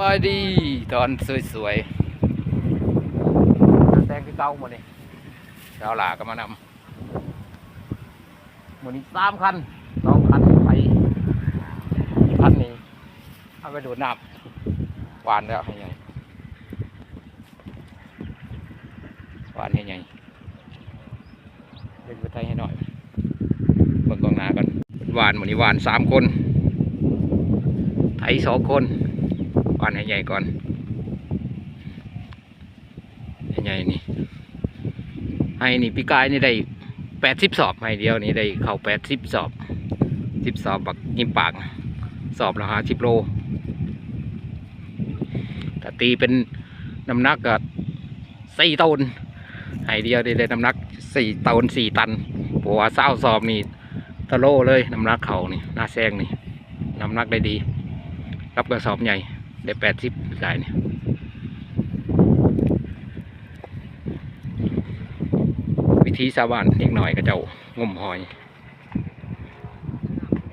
บายดีตอนสวยๆแตงคือเก่าหมดนี่เจ้าหลาก็มานำหมดนี้สามคันสองคันไปอีกคันนี้เอาไปดูดน้ำหวานแล้วให้ใหญ่หวานให้ใหญ่เป็นไปไทยให้หน่อยเบิ่งกองหน้ากันหวานหมดนี้หวานสามคนไถสองคน วานให้ใหญ่ก่อนให้ใหญ่นี่ให้นี่พี่กายนี่ได้แปดสิบสอบให้เดียวนี่ได้เข้าแปดสิบสอบสิบสอบบักยิมปากสอบละห้าสิบโลถ้าตีเป็นน้ำหนักก็สี่ตันให้เดียวได้ได้น้ำหนักสี่ตันสี่ตันเพราะว่าเศร้าสอบนี่ตะโลเลยน้ำหนักเขานี่หน้าแซงนี่น้ำหนักได้ดี รับกระสอบใหญ่ ได้แปดสิบลายเนี่ยวิธีชาวบ้านเล็กหน่อยก็เจ้างมหอย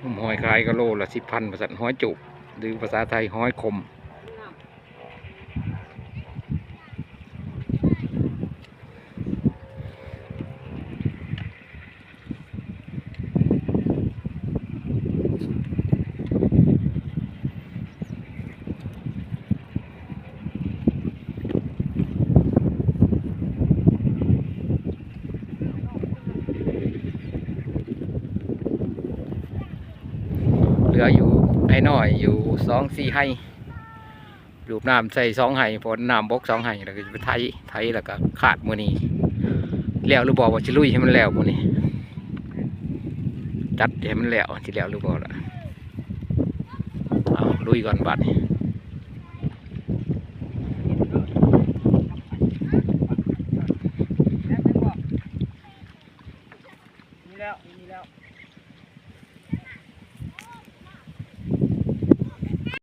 งมหอยคลายก็โลละสิบพันภาษาห้อยจุบหรือภาษาไทยห้อยคม เห ลืออยู่ไอ้น้อยอยู่สองสี่ให้รูปน้ำใส่สองให้ผลน้ำบกสองให้แล้วก็ไปไทยไทยแล้วก็ขาดมือนี้แล้วรือบอกว่าจะลุยให้มันแล้วมือนี้จัดให้มันแล้วที่แล้วรือบอกละเอาลุยก่อนบัดนี้มีแล้วมีแล้ว